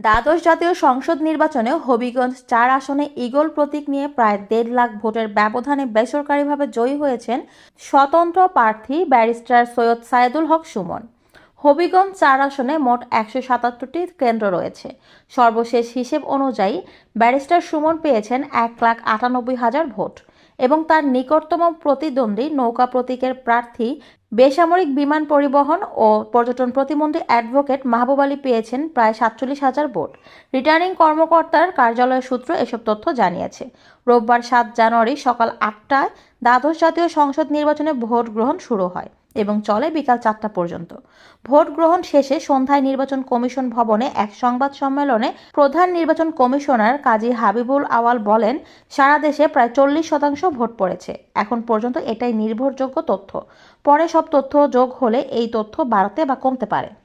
দ্বাদশ জাতীয় সংসদ নির্বাচনে হবিগঞ্জ চার আসনে ইগল প্রতীক নিয়ে প্রায় দেড় লাখ ভোটের ব্যবধানে বেসরকারিভাবে জয়ী হয়েছেন স্বতন্ত্র প্রার্থী ব্যারিস্টার সৈয়দ সায়েদুল হক সুমন। হবিগঞ্জ চার আসনে মোট একশো সাতাত্তরটি কেন্দ্র রয়েছে। সর্বশেষ হিসেব অনুযায়ী ব্যারিস্টার সুমন পেয়েছেন এক লাখ আটানব্বই হাজার ভোট এবং তার নিকটতম প্রতিদ্বন্দ্বী নৌকা প্রতীকের প্রার্থী বেসামরিক বিমান পরিবহন ও পর্যটন প্রতিমন্ত্রী অ্যাডভোকেট মাহবুব আলী পেয়েছেন প্রায় সাতচল্লিশ হাজার ভোট রিটার্নিং কর্মকর্তার কার্যালয় সূত্র এসব তথ্য জানিয়েছে। রোববার সাত জানুয়ারি সকাল আটটায় দ্বাদশ জাতীয় সংসদ নির্বাচনে ভোট গ্রহণ শুরু হয়। এবং চলে বিকাল চারটা পর্যন্ত। ভোট গ্রহণ শেষে সন্ধ্যায় নির্বাচন কমিশন ভবনে এক সংবাদ সম্মেলনে প্রধান নির্বাচন কমিশনার কাজী হাবিবুল আওয়াল বলেন, সারা দেশে প্রায় চল্লিশ শতাংশ ভোট পড়েছে। এখন পর্যন্ত এটাই নির্ভরযোগ্য তথ্য। পরে সব তথ্য যোগ হলে এই তথ্য বাড়তে বা কমতে পারে।